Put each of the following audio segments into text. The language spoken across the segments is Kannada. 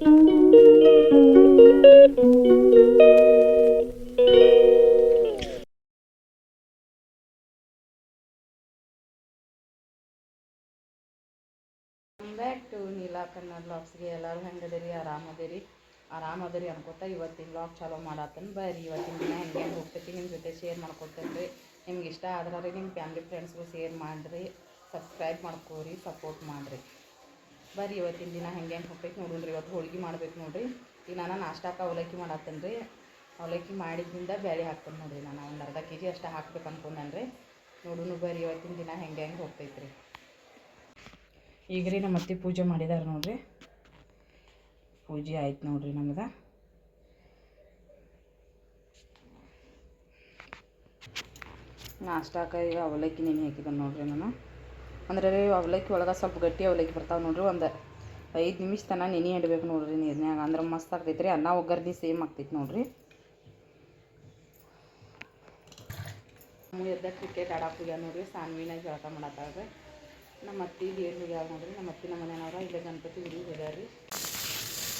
ಬ್ಯಾಕ್ ಟು ನೀಲಾ ಕನ್ನಡ ಬ್ಲಾಗ್ಸ್ಗೆ ಎಲ್ಲರೂ ಹೆಂಗದಿರಿ ಆರಾಮದಿರಿ? ಆರಾಮದಿರಿ ಅನ್ಕೋತ ಇವತ್ತಿನ ಬ್ಲಾಗ್ ಚಾಲೋ ಮಾಡತ್ತನ್ ಬರ್ರಿ. ಇವತ್ತಿನ ದಿನ ಹೆಂಗೆ ಹೋಗ್ತೈತಿ ನಿಮ್ಮ ಜೊತೆ ಶೇರ್ ಮಾಡ್ಕೊತೇನೆ ರೀ ನಿಮ್ಗೆ ಇಷ್ಟ ಆದ್ರೆ ನಿಮ್ಮ ಫ್ಯಾಮ್ಲಿ ಫ್ರೆಂಡ್ಸ್ಗೂ ಶೇರ್ ಮಾಡಿರಿ. ಸಬ್ಸ್ಕ್ರೈಬ್ ಮಾಡ್ಕೋರಿ ಸಪೋರ್ಟ್ ಮಾಡಿರಿ. ಬರ್ರಿ, ಇವತ್ತಿನ ದಿನ ಹೆಂಗೆ ಹೆಂಗೆ ಹೋಗ್ತೈತಿ ನೋಡ್ರಿ ಇವತ್ತು ಹೋಳ್ಗೆ ಮಾಡ್ಬೇಕು ನೋಡಿರಿ. ಈಗ ನಾನು ನಾಷ್ಟಾಕ ಅವಲಕ್ಕಿ ಮಾಡತ್ತೇನೆ ರೀ ಅವಲಕ್ಕಿ ಮಾಡಿದ್ದಿಂದ ಬೇಳೆ ಹಾಕ್ತೇನೆ ನೋಡಿರಿ ನಾನು. ಒಂದು ಅರ್ಧ ಕೆ ಜಿ ಅಷ್ಟು ಹಾಕ್ಬೇಕು ಅನ್ಕೊಂಡೇನೆ ರೀ ನೋಡೋಣ ಬರ್ರಿ, ಇವತ್ತಿನ ದಿನ ಹೆಂಗೆ ಹೆಂಗೆ ಹೋಗ್ತೈತಿ ರೀ ಈಗ ರೀ ನಮ್ಮ ಅತ್ತೆ ಪೂಜೆ ಮಾಡಿದಾರೆ ನೋಡಿರಿ. ಪೂಜೆ ಆಯ್ತು ನೋಡಿರಿ ನಮ್ದು. ನಾಷ್ಟಾಕ ಈಗ ಅವಲಕ್ಕಿ ನೆನೆ ಹಾಕಿದ್ದಾನೆ ನೋಡಿರಿ ನಾನು. ಅಂದ್ರೆ ರೀ, ಅವಲಕ್ಕಿ ಒಳಗೆ ಸ್ವಲ್ಪ ಗಟ್ಟಿ ಅವಲಕ್ಕಿ ಬರ್ತಾವೆ ನೋಡಿರಿ, ಒಂದು ಐದು ನಿಮಿಷ ತನಕ ನೆನೆ ಇಡಬೇಕು ನೋಡ್ರಿ ನೀರ್ನ್ಯಾಗ. ಅಂದ್ರೆ ಮಸ್ತ್ ಆಗ್ತೈತೆ ರೀ ಅನ್ನ ಒಗ್ಗರ್ನಿ ಸೇಮ್ ಆಗ್ತೈತೆ ನೋಡಿರಿ. ಎದ್ದ ಕ್ರಿಕೆಟ್ ಆಡಕ್ಕೆ ಹೋಗ್ಯಾವ ನೋಡ್ರಿ ಸಾನ್ವಿನ ಜಳಕ ಮಾಡತ್ತಾಳ್ರಿ ನಮ್ಮ ಅತ್ತಿ ದೇವ್ರು ಹೋಗ್ಯಾವ ನೋಡ್ರಿ ನಮ್ಮ ಅತ್ತಿ ನಮ್ಮ ಮನೆಯವ್ರ, ಇಲ್ಲೇ ಗಣಪತಿ ಹುಡುಗಿ ಹೋಗ್ಯಾರ ರೀ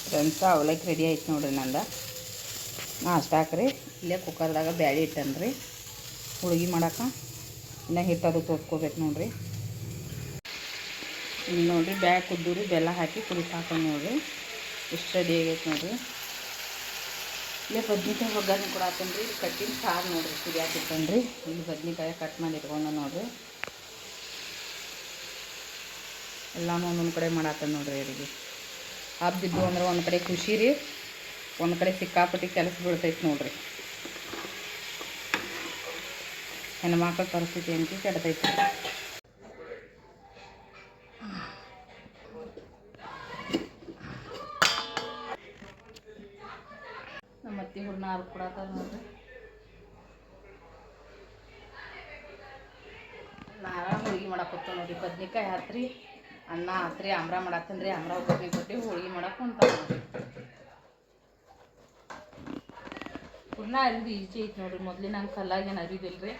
ಫ್ರೆಂಡ್ಸ ಅವಲಕ್ಕಿ ರೆಡಿ ಆಯ್ತು ನೋಡ್ರಿ ನಂದು. ನಾಷ್ಟಾಕ್ರಿ ಇಲ್ಲೇ ಕುಕ್ಕರ್ದಾಗ ಬ್ಯಾಳಿ ಇಟ್ಟನ್ರಿ. ಹುಡುಗಿ ಮಾಡಕ್ಕೆ ಇನ್ನು ಹಿಟ್ಟು ಅದು ತೋತ್ಕೋಬೇಕು ನೋಡ್ರಿ. ಇಲ್ಲಿ ನೋಡಿ ಬ್ಯಾಗ್ ಕುದ್ದೂರಿ, ಬೆಲ್ಲ ಹಾಕಿ ಕುದಿಸಿ ಹಾಕೊಂಡು ನೋಡಿರಿ. ಎಷ್ಟು ರೆಡಿ ಆಗೈತೆ ನೋಡಿರಿ. ಇಲ್ಲೇ ಬದ್ನಿಕಾಯಿ ಒಗ್ಗರಣೆ ಕೂಡ ಹಾಕೊಂಡ್ರಿ. ರೀ ಕಟ್ಟಿನ ಸಾರು ನೋಡಿರಿ ಕುದಿಯಾಕಿಟ್ಟೇನಿ ರೀ ಇಲ್ಲಿ ಬದ್ನಿಕಾಯಿ ಕಟ್ ಮಾಡಿ ಇಟ್ಕೊಂಡು ನೋಡಿರಿ. ಎಲ್ಲಾನು ಒಂದೊಂದು ಕಡೆ ಮಾಡತ್ತೇನೆ ನೋಡ್ರಿ ಅಡುಗೆ. ಹಬ್ಬಿದ್ದು ಅಂದ್ರೆ ಒಂದು ಕಡೆ ಖುಷಿ ರೀ, ಒಂದು ಕಡೆ ಸಿಕ್ಕಾಪಟ್ಟಿ ಕೆಲಸ ಬೀಳ್ತೈತೆ ನೋಡಿರಿ. ಹೆಣ್ಮಕ್ಳ ಪರಿಸ್ಥಿತಿ ಅಂತ ಕೆಡ್ತೈತಿ ಅತ್ತಿ ಹುಡ್ನ ಹಾಲು ನೋಡ್ರಿ ನಾರ ಹೋಳಿಗೆ ಮಾಡಕ್ಕೆ ನೋಡ್ರಿ. ಬದ್ನಿಕಾಯಿ ಹಾತ್ರಿ, ಅನ್ನ ಹಾತ್ರಿ, ಆಮ್ರ ಮಾಡತ್ತಂದ್ರಿ ಆಮ್ರ ಒಬ್ಬರಿಗೆ ಕೊಟ್ಟು ಹೋಳಿಗೆ ಮಾಡಕ್ಕೆ ಕುಂತಾವ ನೋಡ್ರಿ. ಪುಣ್ಣ ಅರಿದು ಈಜಿ ಐತಿ ನೋಡ್ರಿ. ಮೊದ್ಲಿನ ನಂಗೆ ಕಲ್ಲಾಗೇನು ಅರಿದಿಲ್ರಿ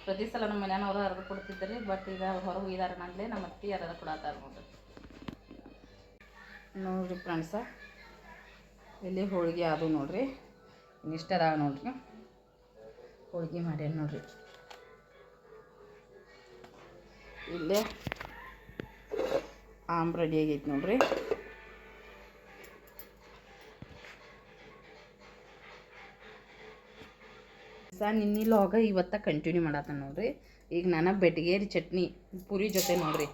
ಪ್ರತಿ ಸಲ ನಮ್ಮ ಮನೆಯವ್ರು ಹರಿದು ಕೊಡ್ತಿದ್ರಿ, ಬಟ್ ಈಗ ಹೊರಗೆ ಹೋಗಿದಾರೆ ನಂದ್ಲೆ ನಮ್ಮ ಅತ್ತಿ ಯಾರು ಕೊಡತ್ತಾರ ನೋಡ್ರಿ. ನೋಡ್ರಿ ಫ್ರೆಂಡ್ಸ ಇಲ್ಲಿ ಹೋಳಿಗೆ ಅದು ನೋಡಿರಿ. ಇಷ್ಟ ಅದಾವ ನೋಡಿರಿ. ಹೋಳಿಗೆ ಮಾಡ್ಯಾನ ನೋಡಿರಿ. ಇಲ್ಲೇ ಆಮ್ ರೆಡಿ ಆಗೈತೆ ನೋಡ್ರಿ. ಸ, ನಿನ್ನೆ ಲಾಗ ಇವತ್ತ ಕಂಟಿನ್ಯೂ ಮಾಡತ್ತ ನೋಡ್ರಿ. ಈಗ ನಾನು ಬೆಟ್ಗೇರಿ ಚಟ್ನಿ, ಪುರಿ ಜೊತೆ ನೋಡ್ರಿ.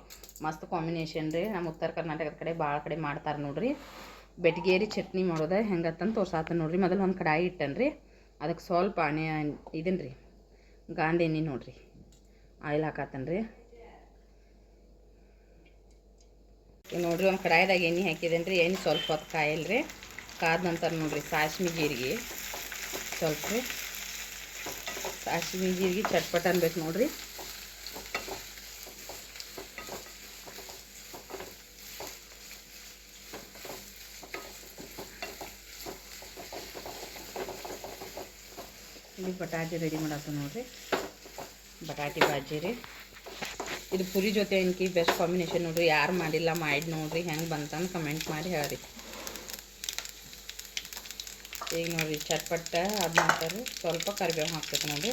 ಮಸ್ತ್ ಕಾಂಬಿನೇಷನ್ ರೀ. ನಮ್ಮ ಉತ್ತರ ಕರ್ನಾಟಕದ ಕಡೆ ಭಾಳ ಕಡೆ ಮಾಡ್ತಾರೆ ನೋಡ್ರಿ. ಬೆಟ್ಗೇರಿ ಚಟ್ನಿ ಮಾಡೋದು ಹೆಂಗತ್ತಂತ ತೋರ್ಸಾತ ನೋಡ್ರಿ. ಮೊದಲು ಒಂದು ಕಡಾಯಿ ಇಟ್ಟನ್ರಿ. ರೀ ಅದಕ್ಕೆ ಸ್ವಲ್ಪ ಆಣೆ ಇದನ್ನ ರೀ ಗಾಂಧಿ ನೋಡ್ರಿ. ಆಯಿಲ್ ಹಾಕಾತನ್ರಿ ರೀ ನೋಡ್ರಿ ಒಂದು ಕಡಾಯಿದಾಗ ಎಣ್ಣೆ ಹಾಕಿದೇನೆ ರೀ ಎಣ್ಣೆ ಸ್ವಲ್ಪ ಹೊತ್ತು ಕಾಯಲ್ರಿ. ಕಾದ ನಂತರ ನೋಡ್ರಿ ಸಾಸ್ಮಿ ಜೀರಿಗೆ ಸ್ವಲ್ಪ. ರೀ ಸಾಸಿವೆ, ಜೀರಿಗೆ ಚಟ್ಪಟ್ ಅನ್ಬೇಕು ನೋಡ್ರಿ. ಬಟಾಟೆ ರೆಡಿ ಮಾಡತ್ತ ನೋಡ್ರಿ. ಬಟಾಟೆ ಬಾಜಿ ರೀ. ಇದು ಪುರಿ ಜೊತೆ ಏನಕ್ಕೆ ಬೆಸ್ಟ್ ಕಾಂಬಿನೇಷನ್ ನೋಡ್ರಿ. ಯಾರು ಮಾಡಿಲ್ಲ ಮಾಡಿ ನೋಡ್ರಿ. ಹೆಂಗೆ ಬಂತಂದು ಕಮೆಂಟ್ ಮಾಡಿ ಹೇಳ್ರಿ. ಈಗ ನೋಡ್ರಿ ಚಟ್ಪಟ್ಟ ಅದು ಮಾಡ್ತಾರೆ ಸ್ವಲ್ಪ ಕರಿಬೇವು ಹಾಕ್ಬೇಕು ನೋಡ್ರಿ.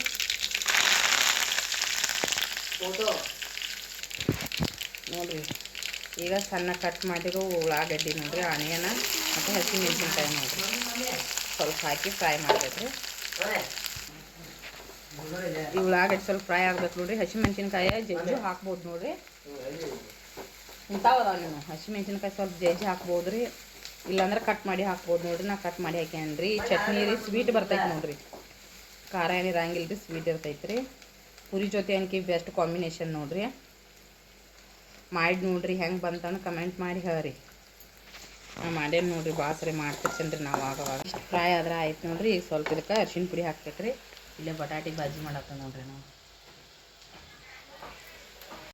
ನೋಡ್ರಿ. ಈಗ ಸಣ್ಣ ಕಟ್ ಮಾಡಿರೋ ಉಳ್ಳಾಗಡ್ಡಿ ನೋಡ್ರಿ ಆನಿಯನ ಮತ್ತು ಹಸಿ ಮೆಣಸಿನ್ಕಾಯಿ ನೋಡ್ರಿ. ಸ್ವಲ್ಪ ಹಾಕಿ ಫ್ರೈ ಮಾಡ್ಬೇಕ್ರಿ. ಈ ಉಳ್ಳಾಗಡ್ಡಿ ಸ್ವಲ್ಪ ಫ್ರೈ ಆಗ್ಬೇಕು ನೋಡ್ರಿ. ಹಸಿಮೆಣ್ಸಿನ್ಕಾಯಿ ಜಜ್ಜಿ ಹಾಕ್ಬೋದು ನೋಡ್ರಿ. ಇಂಥವಲ್ಲ ನೀವು ಹಸಿ ಮೆಣಸಿನ್ಕಾಯಿ ಸ್ವಲ್ಪ ಜಜ್ಜಿ ಹಾಕ್ಬೋದು ರೀ ಇಲ್ಲಾಂದ್ರೆ ಕಟ್ ಮಾಡಿ ಹಾಕ್ಬೋದು ನೋಡ್ರಿ. ನಾ ಕಟ್ ಮಾಡಿ ಹಾಕ್ಯಾನ್ರಿ. ಚಟ್ನಿ ರೀ ಸ್ವೀಟ್ ಬರ್ತೈತೆ ನೋಡ್ರಿ. ಖಾರ ಏನಿರಂಗಿಲ್ಲ ರೀ ಸ್ವೀಟ್ ಇರ್ತೈತೆ ರೀ ಪುರಿ ಜೊತೆ ಅನ್ಕಿ ಬೆಸ್ಟ್ ಕಾಂಬಿನೇಷನ್ ನೋಡ್ರಿ. ಮಾಡಿ ನೋಡ್ರಿ. ಹೆಂಗೆ ಬಂತಂದು ಕಮೆಂಟ್ ಮಾಡಿ ಹೇಳ್ರಿ. ನಾ ಮಾಡೇನು ನೋಡ್ರಿ. ಬಾಸ್ರಿ ಮಾಡ್ತಿರ್ಸೇನೆ ರೀ ನಾವು ಆಗವಾಗ ಫ್ರೈ ಆದ್ರೆ ಆಯ್ತು ನೋಡ್ರಿ. ಸ್ವಲ್ಪ ಇದಕ್ಕೆ ಅರ್ಶಿನ ಪುಡಿ ಹಾಕ್ಬೇಕ್ರಿ. ಇಲ್ಲೇ ಬಟಾಟಿ ಬಾಜಿ ಮಾಡತ್ತ ನೋಡ್ರಿ ನಾವು.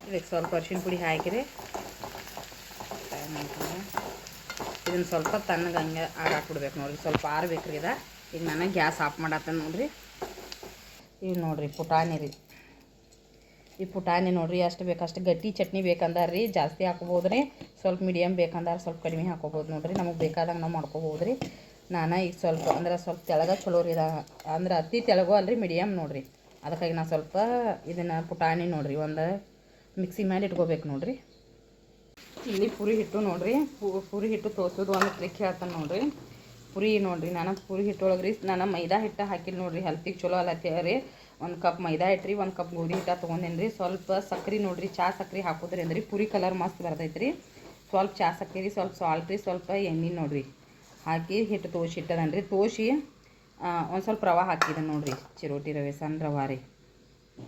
ಇದಕ್ಕೆ ಸ್ವಲ್ಪ ಅರ್ಶಿನ ಪುಡಿ ಹಾಕಿರಿ. ಇದನ್ನು ಸ್ವಲ್ಪ ತಣ್ಣಗೆ ಹಂಗೆ ಆಗಾಕ್ಬಿಡ್ಬೇಕು ನೋಡ್ರಿ. ಸ್ವಲ್ಪ ಆರ್ಬೇಕ್ರಿ ಇದ. ಈಗ ನಾನು ಗ್ಯಾಸ್ ಆಫ್ ಮಾಡತ್ತೆ ನೋಡ್ರಿ. ಈಗ ನೋಡ್ರಿ ಪುಟಾಣಿ ರೀ. ಈ ಪುಟಾಣಿ ನೋಡ್ರಿ ಅಷ್ಟು ಬೇಕಷ್ಟು ಗಟ್ಟಿ ಚಟ್ನಿ ಬೇಕಂದಾರ ರೀ. ಜಾಸ್ತಿ ಹಾಕ್ಬೋದು ರೀ ಸ್ವಲ್ಪ ಮೀಡಿಯಮ್ ಬೇಕಂದ್ರೆ ಸ್ವಲ್ಪ ಕಡಿಮೆ ಹಾಕೋಬೋದು ನೋಡ್ರಿ. ನಮಗೆ ಬೇಕಾದಂಗೆ ನಾವು ಮಾಡ್ಕೋಬೋದು ರೀ ನಾನು ಈಗ ಸ್ವಲ್ಪ, ಅಂದ್ರೆ ಸ್ವಲ್ಪ ತೆಳಗ ಚಲೋ ರೀ ಅಂದ್ರೆ ಅತಿ ತೆಳಗು ಅಲ್ರಿ ಮೀಡಿಯಮ್ ನೋಡಿರಿ. ಅದಕ್ಕಾಗಿ ನಾನು ಸ್ವಲ್ಪ ಇದನ್ನು ಪುಟಾಣಿ ನೋಡಿರಿ, ಒಂದು ಮಿಕ್ಸಿ ಮಾಡಿ ಇಟ್ಕೋಬೇಕು ನೋಡಿರಿ. ಇಲ್ಲಿ ಪುರಿ ಹಿಟ್ಟು ನೋಡಿರಿ ಪುರಿ ಹಿಟ್ಟು ತೋರ್ಸೋದು ಒಂದು ಟ್ರಿಕ್ ಹೇಳ್ತಾನೆ ನೋಡಿರಿ. ಪುರಿ ನೋಡಿರಿ, ನಾನು ಪುರಿ ಹಿಟ್ಟು ಒಳಗೆ ರೀ, ನಾನು ಮೈದಾ ಹಿಟ್ಟು ಹಾಕಿಲ್ಲ ನೋಡಿರಿ ಹೆಲ್ತಿಗೆ ಚಲೋ ಅಲ್ಲ ರೀ. ಒಂದು ಕಪ್ ಮೈದಾ ಹಿಟ್ಟು ರೀ, ಒಂದು ಕಪ್ ಗೋಧಿ ಹಿಟ್ಟು ತೊಗೊಂಡೇನಿ ರೀ. ಸ್ವಲ್ಪ ಸಕ್ರೆ ನೋಡಿರಿ, ಚಾ ಸಕ್ರೆ ಹಾಕೋದ್ರಿ ಅಂದ್ರೆ ಪುರಿ ಕಲರ್ ಮಸ್ತ್ ಬರ್ತೈತೆ ರೀ ಸ್ವಲ್ಪ ಚಾ ಸಕ್ರೆ ಸ್ವಲ್ಪ ಸಾಲ್ಟ್ ರೀ, ಸ್ವಲ್ಪ ಎಣ್ಣೆ ನೋಡ್ರಿ. ಹಾಕಿ ಹಿಟ್ಟು ತೋಸಿ ಇಟ್ಟದನ್ ರೀ. ತೋಸಿ ಒಂದು ಸ್ವಲ್ಪ ರವೆ ಹಾಕಿದೆ ನೋಡಿರಿ. ಚಿರೋಟಿ ರವೆ, ಸಣ್ಣ ರವೆ ರೀ.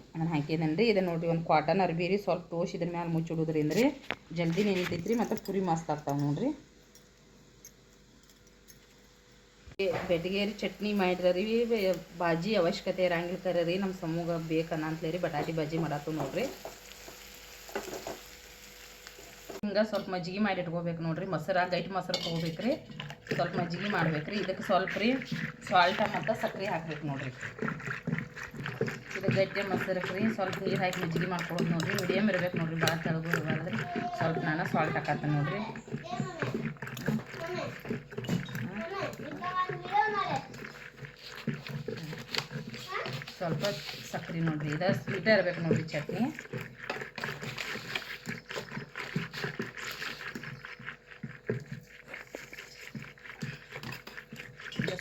ಅದನ್ನು ಹಾಕಿದ್ದೇನೆ ರೀ. ಇದನ್ನು ನೋಡಿರಿ, ಒಂದು ಕಾಟನ್ ಅರ್ಬಿ ರೀ. ಸ್ವಲ್ಪ ತೋಸಿ ಇದ್ರ ಮ್ಯಾಲೆ ಮುಚ್ಚಿಡೋದ್ರಿಂದ ರೀ ಜಲ್ದಿ ನೆನಿತೈತೆ ರೀ ಮತ್ತು ಪುರಿ ಮಸ್ತ್ ಆಗ್ತಾವೆ ನೋಡ್ರಿ. ರೀ, ಚಟ್ನಿ ಮಾಡಿದ್ರೆ ಬಾಜಿ ಅವಶ್ಯಕತೆ ಇರಂಗಿಲ್ಲ ಕರೀ ನಮ್ಮ ಸಮೂಹ ಬೇಕನ್ನಂತಲೇ ರೀ, ಬಟಾಟಿ ಬಾಜಿ ಮಾಡತ್ತು ನೋಡ್ರಿ ಹಿಂಗೆ ಸ್ವಲ್ಪ ಮಜ್ಜಿಗೆ ಮಾಡಿ ಇಟ್ಕೋಬೇಕು ನೋಡ್ರಿ. ಮೊಸರು ಗೈಟ್ ಮೊಸರು ತೊಗೋಬೇಕು ರೀ ಸ್ವಲ್ಪ ಮಜ್ಜಿಗೆ ಮಾಡ್ಬೇಕು ರೀ ಇದಕ್ಕೆ ಸ್ವಲ್ಪ ರೀ ಸಾಲ್ಟ ಮತ್ತು ಸಕ್ಕರೆ ಹಾಕ್ಬೇಕು ನೋಡ್ರಿ. ಇದು ಗಟ್ಟಿ ಮೊಸರಕ್ಕೆ ರೀ ಸ್ವಲ್ಪ ನೀರು ಹಾಕಿ ಮಜ್ಜಿಗೆ ಮಾಡ್ಕೊಳೋದು ನೋಡ್ರಿ. ಮೀಡಿಯಮ್ ಇರ್ಬೇಕು ನೋಡ್ರಿ. ಭಾಳ ತೆಳಗು ಇರಬಾರ್ದು ಸ್ವಲ್ಪ ನಾನು ಸಾಲ್ಟ್ ಹಾಕತ್ತೆ ನೋಡ್ರಿ. ಸ್ವಲ್ಪ ಸಕ್ಕರೆ ನೋಡ್ರಿ. ಇದು ಸ್ವೀಟ ಇರ್ಬೇಕು ನೋಡ್ರಿ ಚಟ್ನಿ.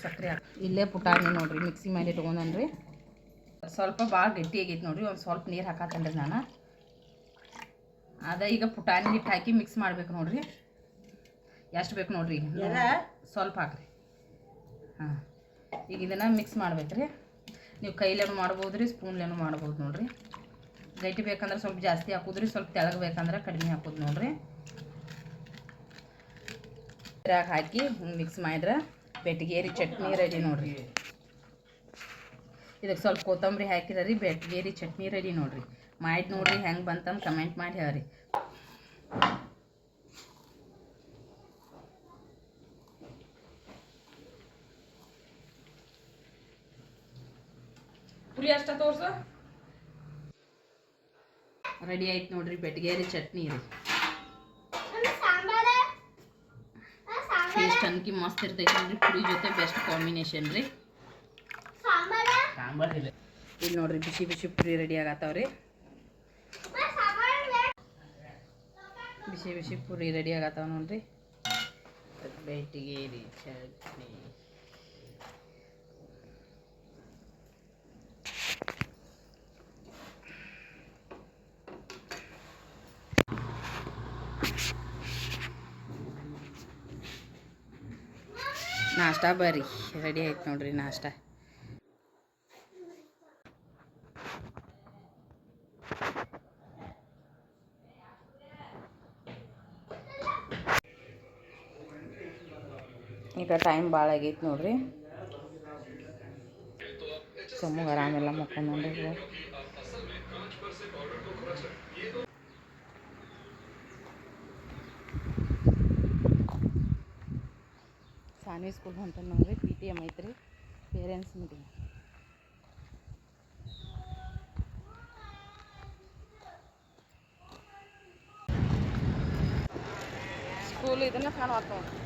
ಸಕ್ಕರೆ ಹಾಕಿ ಇಲ್ಲೇ ಪುಟಾಣಿ ನೋಡಿರಿ ಮಿಕ್ಸಿ ಮಾಡಿ ಇಟ್ಕೊಂಡನ್ರಿ. ಸ್ವಲ್ಪ ಭಾಳ ಗಟ್ಟಿ ಆಗೈತೆ ನೋಡ್ರಿ ಒಂದು ಸ್ವಲ್ಪ ನೀರು ಹಾಕತ್ತೇನ್ರಿ ನಾನು. ಅದ ಈಗ ಪುಟಾಣಿ ಹಿಟ್ಟು ಹಾಕಿ ಮಿಕ್ಸ್ ಮಾಡ್ಬೇಕು ನೋಡಿರಿ. ಎಷ್ಟು ಬೇಕು ನೋಡ್ರಿ? ಸ್ವಲ್ಪ ಹಾಕ್ರಿ. ಹಾಂ. ಈಗ ಇದನ್ನು ಮಿಕ್ಸ್ ಮಾಡ್ಬೇಕು ರೀ ನೀವು ಕೈಲೇನು ಮಾಡ್ಬೋದು ರೀ ಸ್ಪೂನ್ಲೇನು ಮಾಡ್ಬೋದು ನೋಡಿರಿ. ಗಟ್ಟಿ ಬೇಕಂದ್ರೆ ಸ್ವಲ್ಪ ಜಾಸ್ತಿ ಹಾಕೋದ್ರಿ ಸ್ವಲ್ಪ ತೆಳಗೆ ಬೇಕಂದ್ರೆ ಕಡಿಮೆ ಹಾಕೋದು ನೋಡಿರಿ. ಇದ್ರಾಗ ಹಾಕಿ ಮಿಕ್ಸ್ ಮಾಡಿದ್ರೆ ಬೆಟ್ಗೇರಿ ಚಟ್ನಿ ರೆಡಿ ನೋಡ್ರಿ. ಇದಕ್ಕೆ ಸ್ವಲ್ಪ ಕೊತ್ತಂಬರಿ ಹಾಕಿರ ರೀ ಬೆಟ್ಗೇರಿ ಚಟ್ನಿ ರೆಡಿ ನೋಡ್ರಿ. ಮಾಡಿ ನೋಡ್ರಿ ಹೆಂಗೆ ಬಂತಂದು ಕಮೆಂಟ್ ಮಾಡಿ ಹೇಳ್ರಿ. ಪುರಿ ಅಷ್ಟ ತೋರ್ಸು. ರೆಡಿ ಆಯ್ತು ನೋಡ್ರಿ ಬೆಟ್ಗೇರಿ ಚಟ್ನಿ ರೀ. ಟೇಸ್ಟ್ ಅನ್ಕಿ ಮಸ್ತ್ ಇರ್ತೈತಿ ನೋಡ್ರಿ ಪುರಿ ಜೊತೆ ಬೆಸ್ಟ್ ಕಾಂಬಿನೇಷನ್ ರೀ ಇಲ್ಲಿ ನೋಡ್ರಿ ಬಿಸಿ ಬಿಸಿ ಪುರಿ ರೆಡಿ ಆಗತ್ತಾವ್ರಿ. ಬಿಸಿ ಬಿಸಿ ಪುರಿ ರೆಡಿ ಆಗತ್ತಾವ ನೋಡ್ರಿ. ಬೆಟ್ಟಿಗೇರಿ ಚಟ್ನಿ. ನಾಷ್ಟ ಬರ್ರಿ ರೆಡಿ ಆಯ್ತು ನೋಡ್ರಿ ನಾಷ್ಟ. ಈಗ ಟೈಮ್ ಭಾಳ ಆಗೈತೆ ನೋಡ್ರಿ. ಸುಮ್ಮಗೆ ಆರಾಮೆಲ್ಲ ಮಕ್ಕಳು ನೋಡ್ರಿ ಸಾನ್ವಿ ಸ್ಕೂಲ್ ಹೊಂಟ ನೋಡ್ರಿ ಪಿ ಟಿ ಎಮ್ ಐತ್ರಿ ಪೇರೆಂಟ್ಸ್ ಮೀಟಿಂಗ್ ಸ್ಕೂಲ್ ಇದನ್ನ ಕಾಣುವತ್ತ ನೋಡ್ರಿ